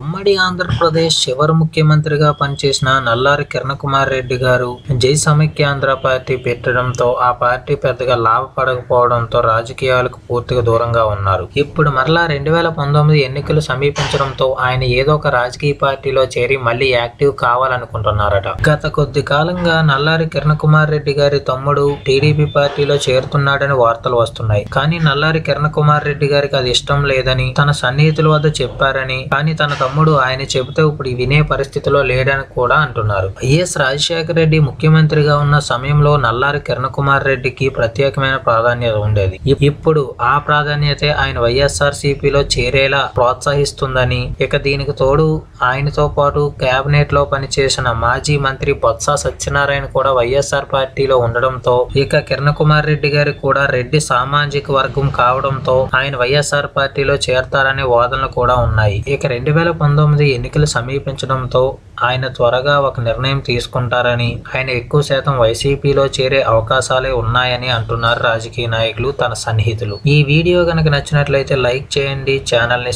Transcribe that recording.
ఉమ్మడి ఆంధ్రప్రదేశ్ చివరి ముఖ్యమంత్రిగా పనిచేసిన నల్లారి కిరణ్ కుమార్ రెడ్డి గారు జై సమైక్యాంధ్ర పార్టీ పెట్టడంతో ఆ పార్టీ పెద్దగా లాభపడకపోవడంతో రాజకీయాలకు పూర్తిగా దూరంగా ఉన్నారు. ఇప్పుడు మరలా రెండు వేల పంతొమ్మిది ఎన్నికలు సమీపించడంతో ఆయన ఏదో ఒక రాజకీయ పార్టీలో చేరి మళ్ళీ యాక్టివ్ కావాలనుకుంటున్నారట. గత కొద్ది కాలంగా నల్లారి కిరణ్ కుమార్ రెడ్డి గారి తమ్ముడు టీడీపీ పార్టీలో చేరుతున్నాడని వార్తలు వస్తున్నాయి. కానీ నల్లారి కిరణ్ కుమార్ రెడ్డి గారికి అది ఇష్టం లేదని తన సన్నిహితుల వద్ద చెప్పారని కానీ తన తమ్ముడు ఆయన చెబితే ఇప్పుడు వినే పరిస్థితిలో లేడని కూడా అంటున్నారు. వైఎస్ రాజశేఖర రెడ్డి ముఖ్యమంత్రిగా ఉన్న సమయంలో నల్లారి కిరణ్ కుమార్ రెడ్డికి ప్రత్యేకమైన ప్రాధాన్యత ఉండేది. ఇప్పుడు ఆ ప్రాధాన్యతే ఆయన వైఎస్ఆర్ సిపిలో చేరేలా ప్రోత్సహిస్తుందని ఇక దీనికి తోడు ఆయనతో పాటు కేబినెట్లో పనిచేసిన మాజీ మంత్రి బొత్స సత్యనారాయణ కూడా వైఎస్ఆర్ పార్టీలో ఉండడంతో ఇక కిరణ్ కుమార్ రెడ్డి గారి కూడా రెడ్డి సామాజిక వర్గం కావడంతో ఆయన వైఎస్ఆర్ పార్టీలో చేరతారనే వాదనలు కూడా ఉన్నాయి. ఇక రెండు వేల పంతొమ్మిది ఎన్నికలు సమీపించడంతో ఆయన త్వరగా ఒక నిర్ణయం తీసుకుంటారని ఆయన ఎక్కువ శాతం వైసీపీలో చేరే అవకాశాలే ఉన్నాయని అంటున్నారు రాజకీయ నాయకులు తన సన్నిహితులు. ఈ వీడియో కనుక నచ్చినట్లయితే లైక్ చేయండి ఛానల్ని